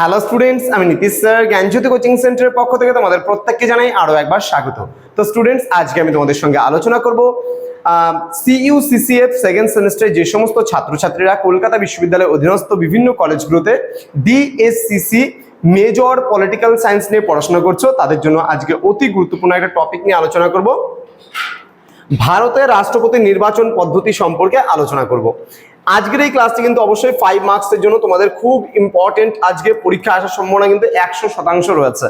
Hello students আমি Nitish sir জ্ঞানজ্যোতি coaching সেন্টারের পক্ষ থেকে তোমাদের প্রত্যেককে জানাই আরও একবার স্বাগত। তো স্টুডেন্টস আজকে আমি তোমাদের সঙ্গে আলোচনা করব সিইউ সিসিএফ সেকেন্ড সেমিস্টারে যে সমস্ত ছাত্রছাত্রীরা কলকাতা বিশ্ববিদ্যালয়ের অধীনস্থ বিভিন্ন কলেজগুলোতে ডিএসসিসি মেজর পলিটিক্যাল সায়েন্স নিয়ে পড়াশোনা করছ, তাদের জন্য আজকে অতি গুরুত্বপূর্ণ একটা টপিক নিয়ে আলোচনা করব। ভারতের রাষ্ট্রপতি নির্বাচন পদ্ধতি সম্পর্কে আলোচনা করব। আজকের এই ক্লাসটি কিন্তু অবশ্যই ফাইভ মার্কসের জন্য তোমাদের খুব ইম্পর্টেন্ট আজকে পরীক্ষা আসার সম্ভাবনা কিন্তু একশো শতাংশ রয়েছে।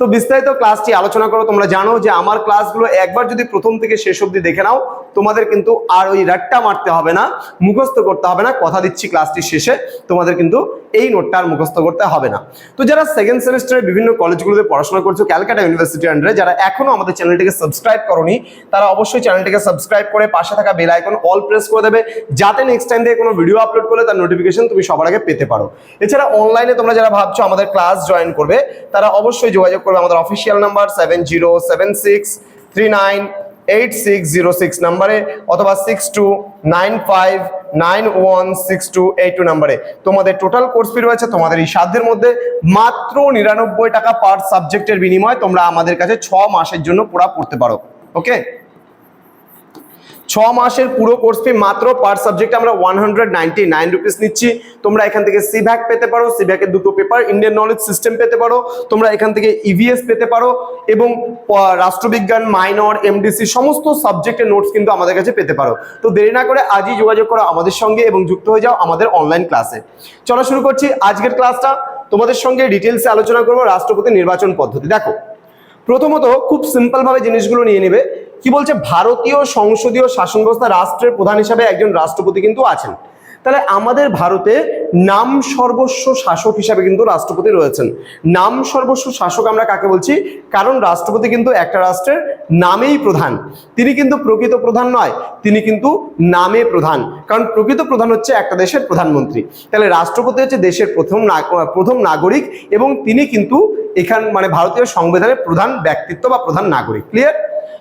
তো বিস্তারিত ক্লাসটি আলোচনা করো, তোমরা জানো যে আমার ক্লাসগুলো একবার যদি প্রথম থেকে শেষ অবধি দেখে নাও তোমাদের কিন্তু আর ওই রাট্টা মারতে হবে না, মুখস্থ করতে হবে না, কথা দিচ্ছি ক্লাসটির শেষে, তোমাদের কিন্তু এই নোটটা আর মুখস্থ করতে হবে না। তো যারা সেকেন্ড সেমিস্টারে বিভিন্ন কলেজগুলোতে পড়াশোনা করছ ক্যালকাটা ইউনিভার্সিটি আন্ডারে যারা এখনও আমাদের চ্যানেলটিকে সাবস্ক্রাইব করনি, তারা অবশ্যই চ্যানেলটিকে সাবস্ক্রাইব করে পাশে থাকা বেল আইকন অল প্রেস করে দেবে, যাতে নেক্সট টাইম থেকে কোনো ভিডিও আপলোড করলে তার নোটিফিকেশন তুমি সবার আগে পেতে পারো। এছাড়া অনলাইনে তোমরা যারা ভাবছ আমাদের ক্লাস জয়েন করবে, তারা অবশ্যই যোগাযোগ করবে আমাদের official number seven zero seven six three nine eight six zero six নাম্বারে অথবা six two nine five nine one six two eight two নাম্বারে। তোমাদের টোটাল কোর্স ফি রয়েছে, তোমাদের এই সাধ্যের মধ্যে মাত্র নিরানব্বই টাকা পার সাবজেক্টের বিনিময়ে তোমরা আমাদের কাছে ছ মাসের জন্য পুরা পড়তে পারো ওকে ছ মাসের পুরো কোর্স ফি মাত্র পার সাবজেক্ট আমরা one hundred ninety nine rupees নিচ্ছি। তোমরা এখান থেকে সিভ্যাক পেতে পারো সিভ্যাকের দুটো পেপার ইন্ডিয়ান নলেজ সিস্টেম পেতে পারো, তোমরা এখান থেকে ইভিএস পেতে পারো এবং রাষ্ট্রবিজ্ঞান মাইনর এমডিসি সমস্ত সাবজেক্টের নোটস কিন্তু আমাদের কাছে পেতে পারো। তো দেরি না করে আজই যোগাযোগ করো আমাদের সঙ্গে এবং যুক্ত হয়ে যাও আমাদের অনলাইন ক্লাসে চলো শুরু করছি আজকের ক্লাসটা তোমাদের সঙ্গে ডিটেলসে আলোচনা করব রাষ্ট্রপতি নির্বাচন পদ্ধতি। দেখো, প্রথমত খুব সিম্পল ভাবে জিনিসগুলো নিয়ে নেবে। কি বলছে? ভারতীয় সংসদীয় শাসন ব্যবস্থা রাষ্ট্রের প্রধান হিসাবে একজন রাষ্ট্রপতি কিন্তু আছেন। তাহলে আমাদের ভারতে নাম সর্বস্ব শাসক হিসাবে কিন্তু রাষ্ট্রপতি রয়েছেন। নাম সর্বস্ব শাসক আমরা কাকে বলছি? কারণ রাষ্ট্রপতি কিন্তু একটা রাষ্ট্রের নামেই প্রধান। তিনি কিন্তু প্রকৃত প্রধান নয়, তিনি কিন্তু নামে প্রধান। কারণ প্রকৃত প্রধান হচ্ছে একটা দেশের প্রধানমন্ত্রী। তাহলে রাষ্ট্রপতি হচ্ছে দেশের প্রথম প্রথম নাগরিক এবং তিনি কিন্তু এখান মানে ভারতীয় সংবিধানের প্রধান ব্যক্তিত্ব বা প্রধান নাগরিক। ক্লিয়ার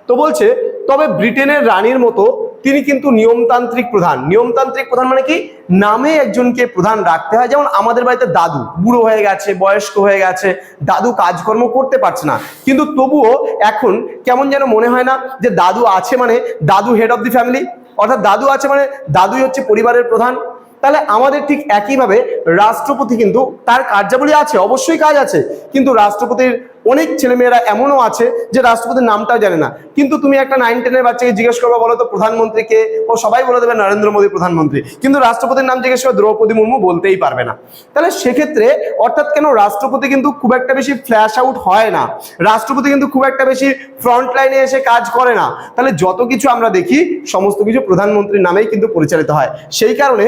তো বলছে, তবে ব্রিটেনের রানীর মতো তিনি কিন্তু নিয়মতান্ত্রিক প্রধান। নিয়মতান্ত্রিক প্রধান মানে কি? নামে একজনকে প্রধান রাখতে হয়। যেমন আমাদের বাড়িতে দাদু, বুড়ো হয়ে গেছে, বয়স্ক হয়ে গেছে, দাদু কাজকর্ম করতে পারছে না। কিন্তু তবুও এখন কেমন যেন মনে হয় না যে দাদু আছে মানে দাদু হেড অফ দি ফ্যামিলি অর্থাৎ দাদু আছে মানে দাদুই হচ্ছে পরিবারের প্রধান। তাহলে আমাদের ঠিক একইভাবে রাষ্ট্রপতি কিন্তু তার কার্যাবলী আছে, অবশ্যই কাজ আছে। কিন্তু রাষ্ট্রপতির অনেক ছেলেমেয়েরা এমনও আছে যে রাষ্ট্রপতির নামটাও জানে না। কিন্তু তুমি একটা নাইন টেনের বাচ্চাকে জিজ্ঞেস করব, বলো তো প্রধানমন্ত্রীকে ও সবাই বলে দেবে নরেন্দ্র মোদী প্রধানমন্ত্রী। কিন্তু রাষ্ট্রপতির নাম জিজ্ঞেস করে দ্রৌপদী মুর্মু বলতেই পারবে না। তাহলে সেক্ষেত্রে অর্থাৎ কেন রাষ্ট্রপতি কিন্তু খুব একটা বেশি ফ্ল্যাশ আউট হয় না? রাষ্ট্রপতি কিন্তু খুব একটা বেশি ফ্রন্ট লাইনে এসে কাজ করে না। তাহলে যত কিছু আমরা দেখি, সমস্ত কিছু প্রধানমন্ত্রীর নামেই কিন্তু পরিচালিত হয়। সেই কারণে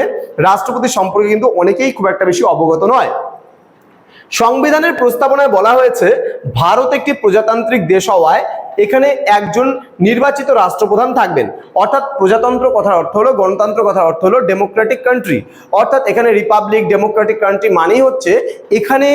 রাষ্ট্রপতি সম্পর্কে কিন্তু অনেকেই খুব একটা বেশি অবগত নয়। সংবিধানের প্রস্তাবনায় বলা হয়েছে ভারত একটি প্রজাতান্ত্রিক দেশ হওয়ায় এখানে একজন নির্বাচিত রাষ্ট্রপ্রধান থাকবেন। অর্থাৎ প্রজাতন্ত্র কথার অর্থ হলো, গণতন্ত্র কথার অর্থ হলো ডেমোক্রেটিক কান্ট্রি অর্থাৎ এখানে রিপাবলিক ডেমোক্রেটিক কান্ট্রি মানেই হচ্ছে এখানে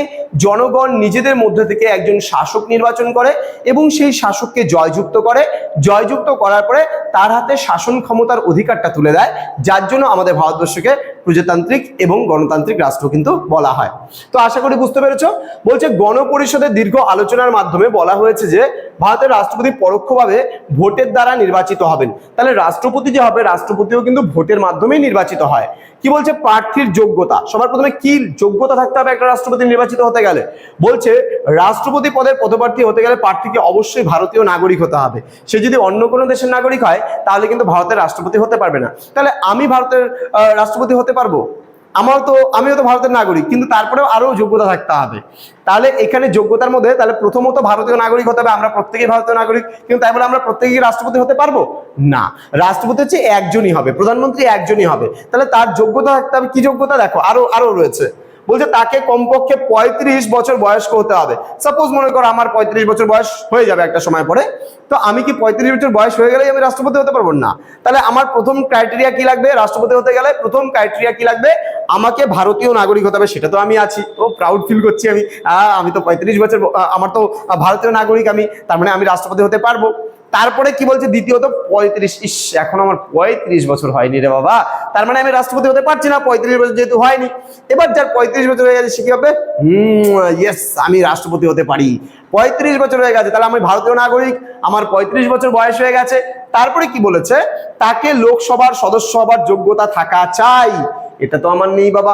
জনগণ নিজেদের মধ্যে থেকে একজন শাসক নির্বাচন করে এবং সেই শাসককে জয়যুক্ত করে। জয়যুক্ত করার পরে তার হাতে শাসন ক্ষমতার অধিকারটা তুলে দেয়, যার জন্য আমাদের ভারতবর্ষকে প্রজাতান্ত্রিক এবং গণতান্ত্রিক রাষ্ট্র কিন্তু বলা হয়। তো আশা করি বুঝতে পেরেছ? বলছে গণপরিষদের দীর্ঘ আলোচনার মাধ্যমে বলা হয়েছে যে ভারতের রাষ্ট্রপতি পরোক্ষভাবে ভোটের দ্বারা নির্বাচিত হবেন। তাহলে রাষ্ট্রপতি যে হবে, রাষ্ট্রপতিও কিন্তু ভোটের মাধ্যমেই নির্বাচিত হয়। কি বলছে প্রার্থীর যোগ্যতা? সবার প্রথমে কি যোগ্যতা থাকতে হবে একটা রাষ্ট্রপতি নির্বাচিত হতে গেলে? বলছে, রাষ্ট্রপতি পদের পদপ্রার্থী হতে গেলে প্রার্থীকে অবশ্যই ভারতীয় নাগরিক হতে হবে। সে যদি অন্য কোনো দেশের নাগরিক হয়, তাহলে কিন্তু ভারতের রাষ্ট্রপতি হতে পারবে না। তাহলে আমি ভারতের রাষ্ট্রপতি হতে পারব? আমার তো, আমিও তো ভারতের নাগরিক, কিন্তু তারপরেও আরও যোগ্যতা থাকতে হবে। তাহলে এখানে যোগ্যতার মধ্যে তাহলে প্রথমত ভারতীয় নাগরিক হতে হবে, আমরা প্রত্যেকেই ভারতীয় নাগরিক, কিন্তু তাই বলে আমরা প্রত্যেকেই রাষ্ট্রপতি হতে পারব? না। রাষ্ট্রপতি হচ্ছে একজনই হবে, প্রধানমন্ত্রী একজনই হবে। তাহলে তার যোগ্যতা থাকতে হবে, কি যোগ্যতা দেখো, আরও আরও রয়েছে। বলছে তাকে কমপক্ষে পঁয়ত্রিশ বছর বয়স্ক হতে হবে। সাপোজ মনে করো আমার পঁয়ত্রিশ বছর বয়স হয়ে যাবে একটা সময় পরে, তো আমি কি পঁয়ত্রিশ বছর বয়স হয়ে গেলেই আমি রাষ্ট্রপতি হতে পারব? না। তাহলে আমার প্রথম ক্রাইটেরিয়া কি লাগবে? রাষ্ট্রপতি হতে গেলে প্রথম ক্রাইটেরিয়া কি লাগবে? আমাকে ভারতীয় নাগরিক হতে হবে, সেটা তো আমি আছি। ও প্রাউড ফিল করছি আমি। আমি তো পঁয়ত্রিশ বছর আমার তো ভারতীয় নাগরিক আমি, তার মানে আমি রাষ্ট্রপতি হতে পারব। তারপরে কি বলছে দ্বিতীয়ত? পঁয়ত্রিশ, ইস, এখন আমার পঁয়ত্রিশ বছর হয়নি রে বাবা। তার মানে আমি রাষ্ট্রপতি হতে পারছি না, পঁয়ত্রিশ বছর যেহেতু হয়নি। এবার যার পঁয়ত্রিশ বছর হয়ে গেছে, সে কি হবে? হুম ইয়েস আমি রাষ্ট্রপতি হতে পারি। পঁয়ত্রিশ বছর হয়ে গেছে, তাহলে আমি ভারতীয় নাগরিক, আমার পঁয়ত্রিশ বছর বয়স হয়ে গেছে। তারপরে কি বলেছে? তাকে লোকসভার সদস্য হবার যোগ্যতা থাকা চাই। এটা তো আমার নেই বাবা।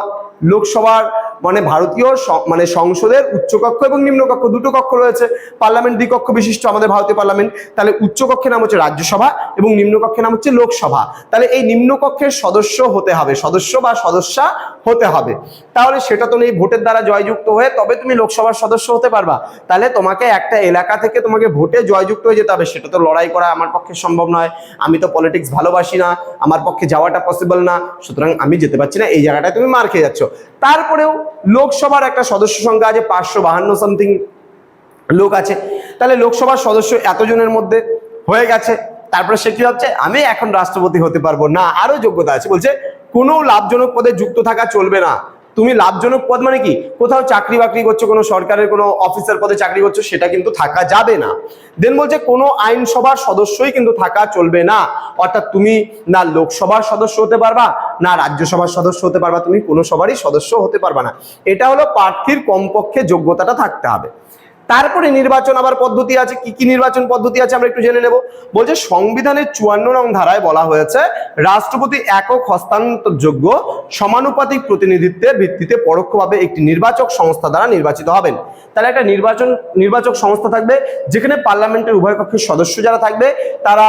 লোকসভার মানে ভারতীয় মানে সংসদের উচ্চকক্ষ এবং নিম্নকক্ষ, দুটো কক্ষ রয়েছে। পার্লামেন্ট দ্বিকক্ষ বিশিষ্ট আমাদের ভারতীয় পার্লামেন্ট। তাহলে উচ্চকক্ষের নাম হচ্ছে রাজ্যসভা এবং নিম্নকক্ষের নাম হচ্ছে লোকসভা। তাহলে এই নিম্নকক্ষের সদস্য হতে হবে, সদস্য বা সদস্যা হতে হবে। তাহলে সেটা তো নেই, ভোটের দ্বারা জয়যুক্ত হয়ে তবে তুমি লোকসভার সদস্য হতে পারবা। তাহলে তোমাকে একটা এলাকা থেকে তোমাকে ভোটে জয়যুক্ত হয়ে যেতে হবে। সেটা তো লড়াই করা আমার পক্ষে সম্ভব নয়। আমি তো পলিটিক্স ভালোবাসি না, আমার পক্ষে যাওয়াটা পসিবল না। সুতরাং আমি যেতে পারছি না, এই জায়গাটায় তুমি মার খেয়ে যাচ্ছ। তারপরেও লোকসভার একটা সদস্য সংখ্যা আছে, পাঁচশো বাহান্ন সামথিং লোক আছে। তাহলে লোকসভার সদস্য এতজনের মধ্যে হয়ে গেছে। তারপরে সে কি ভাবছে? আমি এখন রাষ্ট্রপতি হতে পারব। না আরও যোগ্যতা আছে। বলছে, কোনো লাভজনক পদে যুক্ত থাকা চলবে না। তুমি লাভজনক পদ মানে কি? কোথাও চাকরি বাকরি করছ, কোনো সরকারের কোনো অফিসার পদে চাকরি করছ, সেটা কিন্তু থাকা যাবে না। দেন বলছে, কোনো আইনসভার সদস্যই কিন্তু থাকা চলবে না। অর্থাৎ তুমি না লোকসভার সদস্য হতে পারবা, না রাজ্যসভার সদস্য হতে পারবা, তুমি কোনো সবারই সদস্য হতে পারবা না। এটা হলো প্রার্থীর কমপক্ষে যোগ্যতাটা থাকতে হবে। তারপরে নির্বাচন আবার পদ্ধতি আছে, কি কি নির্বাচন পদ্ধতি আছে আমরা একটু জেনে নেব। বলছে সংবিধানের চুয়ান্ন নং ধারায় বলা হয়েছে, রাষ্ট্রপতি একক হস্তান্তরযোগ্য সমানুপাতিক প্রতিনিধিত্বের ভিত্তিতে পরোক্ষভাবে একটি নির্বাচক সংস্থা দ্বারা নির্বাচিত হবেন। তাহলে একটা নির্বাচন, নির্বাচক সংস্থা থাকবে, যেখানে পার্লামেন্টের উভয় কক্ষের সদস্য যারা থাকবে, তারা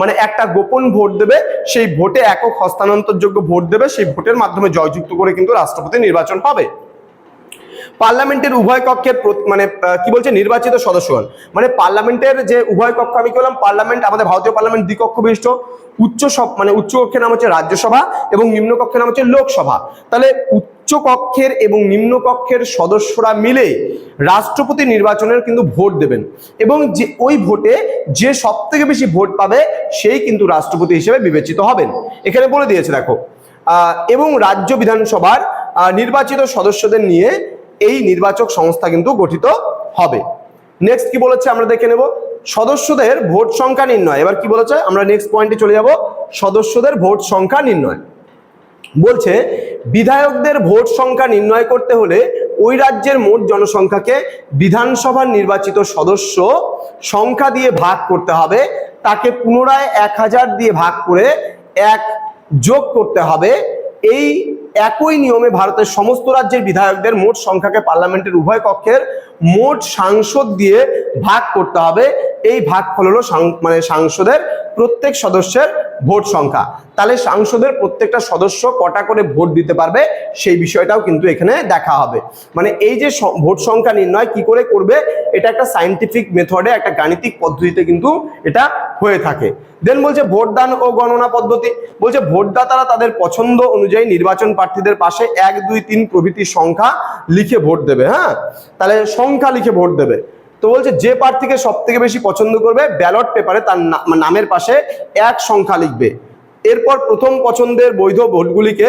মানে একটা গোপন ভোট দেবে, সেই ভোটে একক হস্তান্তরযোগ্য ভোট দেবে, সেই ভোটের মাধ্যমে জয়যুক্ত করে কিন্তু রাষ্ট্রপতি নির্বাচন হবে। পার্লামেন্টের উভয় কক্ষের মানে কি বলছে, নির্বাচিত সদস্যগণ মানে পার্লামেন্টের যে উভয় কক্ষ, আমি কি বললাম, পার্লামেন্ট, আমাদের ভারতীয় পার্লামেন্ট দ্বিকক্ষ বিশিষ্ট, উচ্চ মানে উচ্চ কক্ষের নাম হচ্ছে রাজ্যসভা এবং নিম্ন কক্ষের নাম হচ্ছে লোকসভা। তাহলে উচ্চ কক্ষের এবং নিম্ন কক্ষের সদস্যরা মিলে রাষ্ট্রপতি নির্বাচনের কিন্তু ভোট দেবেন এবং যে ওই ভোটে যে সব থেকে বেশি ভোট পাবে, সেই কিন্তু রাষ্ট্রপতি হিসেবে বিবেচিত হবেন। এখানে বলে দিয়েছে, দেখো এবং রাজ্য বিধানসভার নির্বাচিত সদস্যদের নিয়ে এই নির্বাচক সংস্থা কিন্তু গঠিত হবে। নেক্সট কি বলেছে আমরা দেখে নেব? সদস্যদের ভোট সংখ্যা নির্ণয়। এবার কি বলেছে? আমরা নেক্সট পয়েন্টে চলে যাব। সদস্যদের ভোট সংখ্যা নির্ণয়। বলছে, বিধায়কদের ভোট সংখ্যা নির্ণয় করতে হলে ওই রাজ্যের মোট জনসংখ্যাকে বিধানসভার নির্বাচিত সদস্য সংখ্যা দিয়ে ভাগ করতে হবে। তাকে পুনরায় এক হাজার দিয়ে ভাগ করে এক যোগ করতে হবে। এই একই নিয়মে ভারতের সমস্ত রাজ্যের বিধায়কদের মোট সংখ্যাকে পার্লামেন্টের উভয় কক্ষের মোট সাংসদ দিয়ে ভাগ করতে হবে। এই ভাগফল হলো সাং- মানে সাংসদের প্রত্যেক সদস্যের ভোট সংখ্যা। তাহলে সাংসদের প্রত্যেকটা সদস্য কটা করে ভোট দিতে পারবে সেই বিষয়টাও কিন্তু এখানে দেখা হবে। মানে এই যে ভোট সংখ্যা নির্ণয় কি করে করবে, এটা একটা সাইন্টিফিক মেথডে একটা গাণিতিক পদ্ধতিতে কিন্তু এটা হয়ে থাকে। দেন বলছে ভোটদান ও গণনা পদ্ধতি। বলছে ভোটদাতারা তাদের পছন্দ অনুযায়ী নির্বাচন প্রার্থীদের পাশে এক, দুই, তিন প্রভৃতির সংখ্যা লিখে ভোট দেবে হ্যাঁ? তাহলে সংখ্যা লিখে ভোট দেবে। তো বলছে যে প্রার্থীকে সব থেকে বেশি পছন্দ করবে ব্যালট পেপারে তার নামের পাশে এক সংখ্যা লিখবে। এরপর প্রথম পছন্দের বৈধ ভোটগুলিকে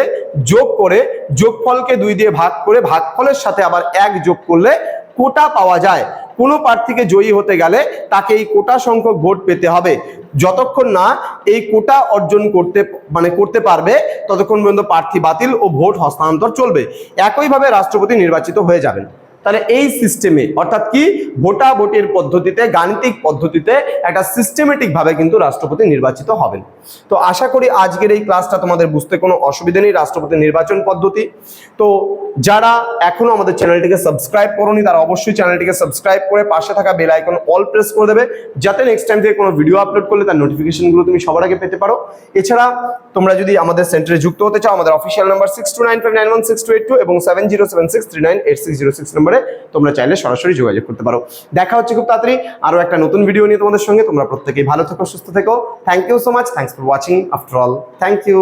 যোগ করে যোগফলকে দুই দিয়ে ভাগ করে, ভাগফলের সাথে আবার এক যোগ করলে কোটা পাওয়া যায়। কোনো প্রার্থীকে জয়ী হতে গেলে তাকে এই কোটা সংখ্যক ভোট পেতে হবে। যতক্ষণ না এই কোটা অর্জন করতে মানে করতে পারবে, ততক্ষণ পর্যন্ত প্রার্থী বাতিল ও ভোট হস্তান্তর চলবে। একইভাবে রাষ্ট্রপতি নির্বাচিত হয়ে যাবেন। তাহলে এই সিস্টেমে অর্থাৎ কি? ভোটা ভোটের পদ্ধতিতে, গাণিতিক পদ্ধতিতে একটা সিস্টেমেটিক ভাবে কিন্তু রাষ্ট্রপতি নির্বাচিত হবেন। তো আশা করি আজকের এই ক্লাসটা তোমাদের বুঝতে কোনো অসুবিধা নেই, রাষ্ট্রপতি নির্বাচন পদ্ধতি। তো যারা এখনও আমাদের চ্যানেলটিকে সাবস্ক্রাইব করোনি, তারা অবশ্যই চ্যানেলটিকে সাবস্ক্রাইব করে পাশে থাকা বেল আইকন অল প্রেস করে দেবে, যাতে নেক্সট টাইম থেকে কোনো ভিডিও আপলোড করলে তার নোটিফিকেশনগুলো তুমি সবার আগে পেতে পারো। এছাড়া তোমরা যদি আমাদের সেন্টারে যুক্ত হতে চাও, আমাদের official number six two nine five nine one six two eight two এবং seven zero seven six three nine eight six zero six নম্বরে তোমরা চাইলে সরাসরি যোগাযোগ করতে পারো। দেখা হচ্ছে খুব তাড়াতাড়ি। আরও একটা নতুন ভিডিও নিয়ে তোমাদের সঙ্গে। তোমরা প্রত্যেকেই ভালো থেকো, সুস্থ থেকো। Thank you so much thanks for watching after all thank you